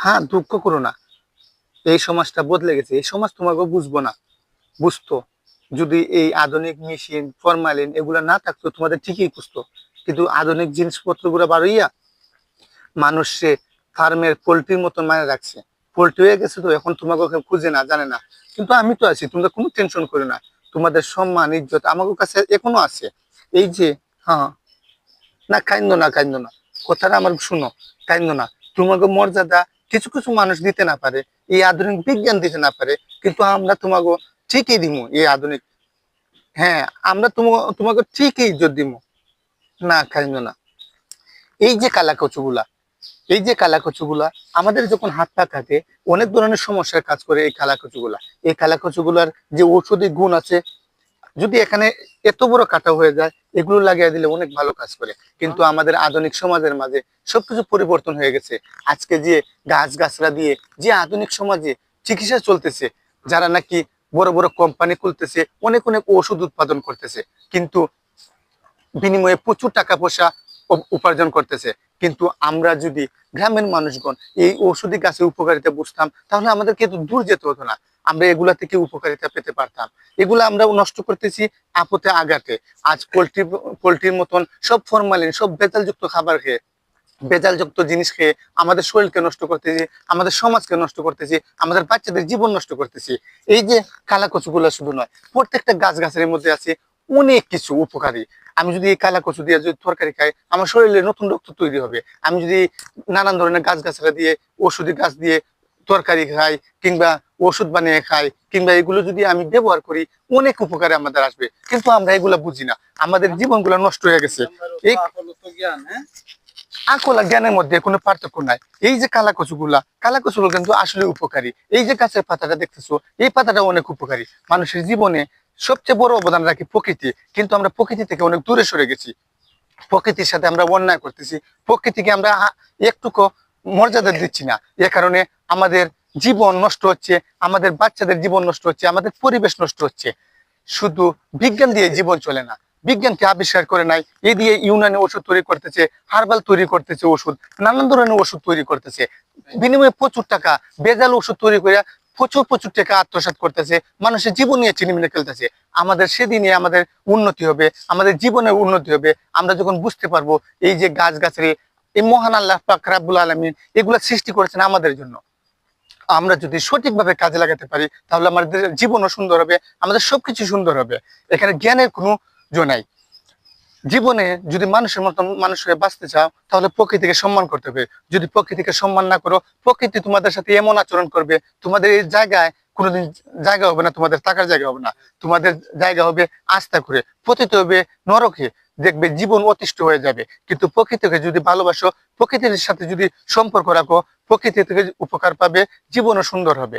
হ্যাঁ দুঃখ করো না। এই সমাজটা বদলে গেছে। এই সমাজ তোমাকে বুঝব না। বুঝতো? যদি এই আধুনিক মেশিন, ফরমালিন এগুলা না থাকতো, তোমাদের ঠিকই বুঝতো। কিন্তু আধুনিক জিনিসপত্রগুলো বাড়াইয়া মানুষে ফার্মের পোলট্রির মতন মানে রাখছে। পোলট্রি হয়ে গেছে তো, এখন তোমাকে খুঁজে না, জানে না। কিন্তু আমি তো আছি, তোমরা কোনো টেনশন করো না। তোমাদের সম্মান, ইজ্জত আমার কাছে এখনও আছে। এই যে হ্যাঁ। না, কাইন্দ না কাইন্দ না। কথাটা আমার শুনো, কাইন্দ না। তোমাকে মর্যাদা কিছু কিছু মানুষ দিতে না পারে, এই আধুনিক বিজ্ঞান দিতে না পারে, কিন্তু আমরা তোমাকে ঠিকই দিব এই আধুনিক। হ্যাঁ আমরা তোমাকে ঠিকই ইজ্জত দিব না কাইন্দ না। এই যে কালা কচুগুলা এই যে কালা কচুগুলা আমাদের যখন হাত পা কাটে, অনেক ধরনের সমস্যার কাজ করে এই কালা কচুগুলা এই কালা কচুগুলার যে ঔষধি গুণ আছে যদি এখানে এত বড় কাটা হয়ে যায়, এগুলো লাগিয়ে দিলে অনেক ভালো কাজ করে। কিন্তু আমাদের আধুনিক সমাজের মাঝে সবকিছু পরিবর্তন হয়ে গেছে। আজকে যে গাছ গাছরা দিয়ে যে আধুনিক সমাজে চিকিৎসা চলতেছে, যারা নাকি বড় বড় কোম্পানি খুলতেছে, অনেক অনেক ওষুধ উৎপাদন করতেছে, কিন্তু বিনিময়ে প্রচুর টাকা পয়সা উপার্জন করতেছে। কিন্তু আমরা যদি গ্রামের মানুষগণ এই ঔষধি গাছের উপকারিতা বুঝতাম, তাহলে আমাদেরকে এত দূর যেতে হতো না। আমরা এগুলা থেকে উপকারিতা পেতে পারতাম। এগুলো আমরা নষ্ট করতেছি আপতে আগাতে আজ পোল্ট্রি, পোলট্রির মতন সব ফরমালিন সব বেতালযুক্ত খাবার খেয়ে বেজালযুক্ত জিনিস খেয়ে আমাদের শরীরকে নষ্ট করতেছি, আমাদের সমাজকে নষ্ট করতেছি, আমাদের বাচ্চাদের জীবন নষ্ট করতেছি। এই যে কালা কচুগুলো শুধু নয়, প্রত্যেকটা গাছ গাছের মধ্যে আছে অনেক কিছু উপকারী। আমি যদি এই কালা কচু দিয়ে যদি তরকারি খাই, আমার শরীরে নতুন রক্ত তৈরি হবে। আমি যদি নানান ধরনের গাছ গাছরা দিয়ে ওষুধি গাছ দিয়ে তরকারি খাই কিংবা ওষুধ বানিয়ে খাই, কিংবা এগুলো যদি আমি ব্যবহার করি, অনেক উপকারে আমাদের আসবে। কিন্তু আমরা এগুলো বুঝি না। আমাদের জীবনগুলো নষ্ট হয়ে গেছে। হ্যাঁ? জ্ঞানের মধ্যে কোনো পার্থক্য নাই। এই যে কালা কচুগুলা কালা কচুগুলো কিন্তু আসলে উপকারী। এই যে গাছের পাতাটা দেখতেছো, এই পাতাটা অনেক উপকারী। মানুষের জীবনে সবচেয়ে বড় অবদান রাখি প্রকৃতি। কিন্তু আমরা প্রকৃতি থেকে অনেক দূরে সরে গেছি। প্রকৃতির সাথে আমরা অন্যায় করতেছি। প্রকৃতিকে আমরা একটুকু মর্যাদা দিচ্ছি না। এ কারণে আমাদের জীবন নষ্ট হচ্ছে, আমাদের বাচ্চাদের জীবন নষ্ট হচ্ছে, আমাদের পরিবেশ নষ্ট হচ্ছে। শুধু বিজ্ঞান দিয়ে জীবন চলে না, বিজ্ঞানকে আবিষ্কার করে নাই এই দিয়ে ইউনানি ওষুধ তৈরি করতেছে, হার্বাল তৈরি করতেছে ওষুধ, নানান ধরনের ওষুধ তৈরি করতেছে। বিনিময়ে প্রচুর টাকা, বেজাল ওষুধ তৈরি করে প্রচুর প্রচুর টাকা আত্মসাৎ করতেছে, মানুষের জীবন নিয়ে চিনিমিনে খেলতেছে। আমাদের সেদিনে আমাদের উন্নতি হবে, আমাদের জীবনের উন্নতি হবে, আমরা যখন বুঝতে পারব, এই যে গাছ গাছের এই মহান আল্লাহ পাক রাব্বুল আলমিন এগুলা সৃষ্টি করেছেন আমাদের জন্য। আমরা যদি সঠিকভাবে কাজে লাগাতে পারি, তাহলে আমাদের জীবনও সুন্দর হবে, আমাদের সবকিছু সুন্দর হবে। এখানে জ্ঞানের কোনো জো নাই। জীবনে যদি মানুষের মতন মানুষ হয়ে বাঁচতে চাও, তাহলে প্রকৃতিকে সম্মান করতে হবে। যদি প্রকৃতিকে সম্মান না করো, প্রকৃতি তোমাদের সাথে এমন আচরণ করবে, তোমাদের এই জায়গায় কোনোদিন জায়গা হবে না, তোমাদের থাকার জায়গা হবে না। তোমাদের জায়গা হবে আস্থা করে পতিত হবে নরকে। দেখবে জীবন অতিষ্ঠ হয়ে যাবে। কিন্তু প্রকৃতিকে যদি ভালোবাসো, প্রকৃতির সাথে যদি সম্পর্ক রাখো, প্রকৃতি থেকে উপকার পাবে, জীবনও সুন্দর হবে।